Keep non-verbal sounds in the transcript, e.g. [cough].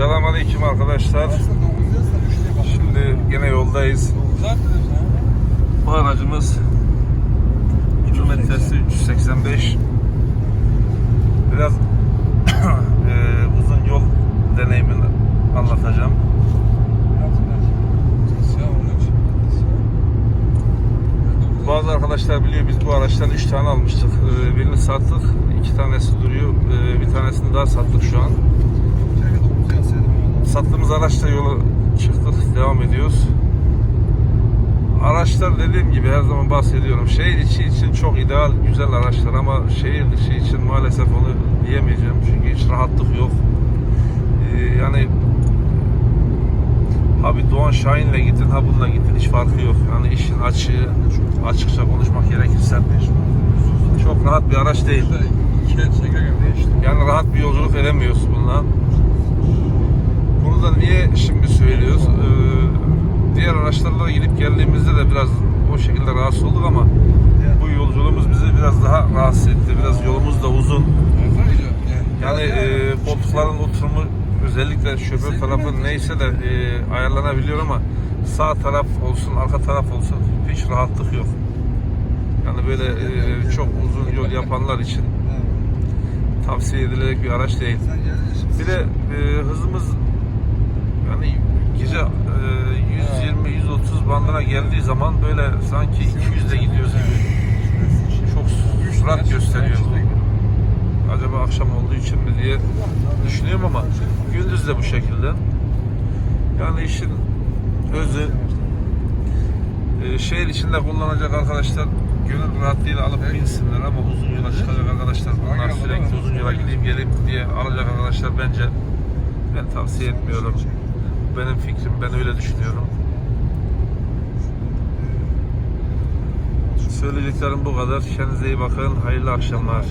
Selamünaleyküm arkadaşlar. Şimdi yine yoldayız. Bu aracımız kilometresi 385. Biraz eee, [clears throat] uzun yol deneyimini anlatacağım. Bazı arkadaşlar biliyor biz bu araçtan 3 tane almıştık. Eee, birini sattık. 2 tanesi duruyor. Eee, bir tanesini daha sattık şu an. Sattığımız araçla yola çıktık. Devam ediyoruz. Araçlar dediğim gibi her zaman bahsediyorum. Şehir içi için çok ideal, güzel araçlar ama şehir dışı için maalesef onu diyemeyeceğim. Çünkü hiç rahatlık yok. Ee, yani ha bir Doğan Şahin'le gittin, ha bununla gittin. Hiç farkı yok. Yani işin açığı, açıkça konuşmak gerekirse çok rahat bir araç değil. Yani rahat bir yolculuk edemiyoruz bununla. Niye şimdi söylüyoruz? Ee, diğer araçlarla gidip geldiğimizde de biraz o şekilde rahatsız olduk ama bu yolculuğumuz bizi biraz daha rahatsız etti. Biraz yolumuz da uzun. Yani e, koltukların oturumu özellikle şoför tarafı neyse de e, ayarlanabiliyor ama sağ taraf olsun, arka taraf olsun hiç rahatlık yok. Yani böyle e, çok uzun yol yapanlar için tavsiye edilecek bir araç değil. Bir de e, hızımız yani gece e, 120-130 bandına geldiği zaman böyle sanki 200'de gidiyoruz gibi çok sürat gösteriyor bu. Acaba akşam olduğu için mi diye düşünüyorum ama gündüz de bu şekilde. Yani işin özü e, şehir içinde kullanacak arkadaşlar gönül rahatlığıyla alıp binsinler ama uzun yola çıkacak arkadaşlar bunlar sürekli uzun yola gideyim geleyim diye alacak arkadaşlar bence ben tavsiye etmiyorum. Benim fikrim ben öyle düşünüyorum. Söyleyeceklerim bu kadar. Kendinize iyi bakın. Hayırlı akşamlar.